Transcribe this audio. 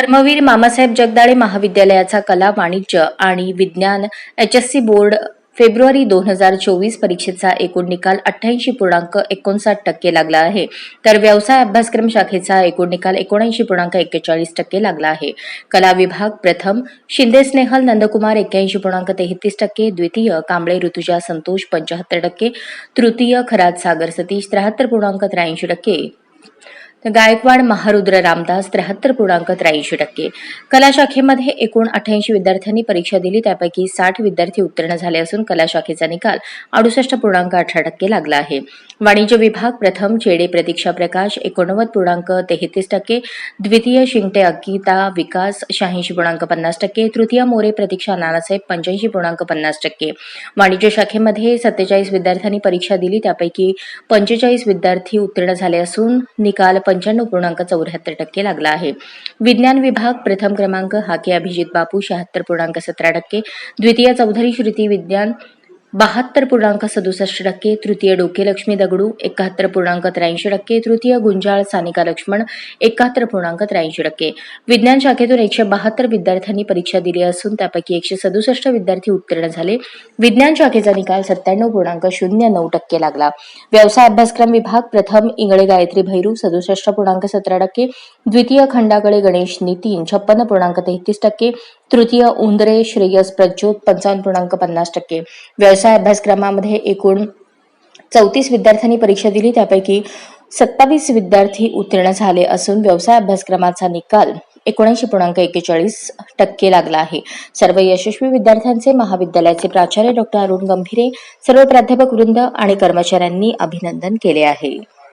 कर्मवीर मामासाहेब जगदाळे महाविद्यालयाचा कला वाणिज्य आणि विज्ञान एच एस सी बोर्ड फेब्रुवारी दोन हजार चोवीस परीक्षेचा एकूण निकाल अठ्ठ्याऐंशी पूर्णांक एकोणसाठ टक्के लागला आहे. तर व्यवसाय अभ्यासक्रम शाखेचा एकूण निकाल एकोणऐंशी पूर्णांक एक्केचाळीस टक्के लागला आहे. कला विभाग प्रथम शिंदे स्नेहल नंदकुमार एक्क्याऐंशी पूर्णांक तेहतीस टक्के द्वितीय कांबळे ऋतुजा संतोष पंच्याहत्तर टक्के तृतीय खरात सागर सतीश त्र्याहत्तर पूर्णांक त्र्याऐंशी टक्के. तर गायकवाड महारुद्र रामदास त्र्याहत्तर पूर्णांक त्र्याऐंशी टक्के. कला शाखेमध्ये एकूण अठ्ठ्याऐंशी विद्यार्थ्यांनी परीक्षा दिली त्यापैकी साठ विद्यार्थी उत्तीर्ण झाले असून कला शाखेचा निकाल अडुसष्ट पूर्णांक अठरा टक्के लागला आहे. वाणिज्य विभाग प्रथम चेडे प्रतीक्षा प्रकाश एकोणनव्वद पूर्णांक तेहतीस टक्के द्वितीय शिंगटे अंकिता विकास शहाऐंशी पूर्णांक पन्नास टक्के तृतीय मोरे प्रतीक्षा नानासाहेब पंच्याऐंशी पूर्णांक पन्नास टक्के. वाणिज्य शाखेमध्ये सत्तेचाळीस विद्यार्थ्यांनी परीक्षा दिली त्यापैकी पंचेचाळीस विद्यार्थी उत्तीर्ण झाले असून निकाल पंच्याण्णव पूर्णांक चौऱ्याहत्तर टक्के लागला आहे. विज्ञान विभाग प्रथम क्रमांक हाके अभिजित बापू शहात्तर पूर्णांक सतरा टक्के. द्वितीय चौधरी श्रुती विज्ञान बहात्तर पूर्णांक सदुसष्ट टक्के तृतीय डोके लक्ष्मी दगडू एकाहत्तर पूर्णांक त्र्याऐंशी टक्के तृतीय गुंजाळ सानिका लक्ष्मण एकाहत्तर पूर्णांक त्र्याऐंशी टक्के. विज्ञान शाखेतून एकशे बहात्तर विद्यार्थ्यांनी परीक्षा दिली असून त्यापैकी एकशे सदुसष्ट विद्यार्थी उत्तीर्ण झाले. विज्ञान शाखेचा निकाल सत्त्याण्णव पूर्णांक शून्य नऊ टक्के लागला. व्यवसाय अभ्यासक्रम विभाग प्रथम इंगळे गायत्री भैरू सदुसष्ट पूर्णांक सतरा टक्के द्वितीय खंडाकडे गणेश नितीन छप्पन्न पूर्णांक तेहतीस टक्के तृतीय उंदरे श्रेयस प्रज्योत पंचावन्न पूर्णांक पन्नास टक्के. व्यवसाय अभ्यासक्रमामध्ये एकूण चौतीस विद्यार्थ्यांनी परीक्षा दिली. त्यापैकी सत्तावीस विद्यार्थी उत्तीर्ण झाले असून व्यवसाय अभ्यासक्रमाचा निकाल एकोणऐंशी पूर्णांक एक्केचाळीस टक्के लागला आहे. सर्व यशस्वी विद्यार्थ्यांचे महाविद्यालयाचे प्राचार्य डॉक्टर अरुण गंभीरे सर्व प्राध्यापक वृंद आणि कर्मचाऱ्यांनी अभिनंदन केले आहे.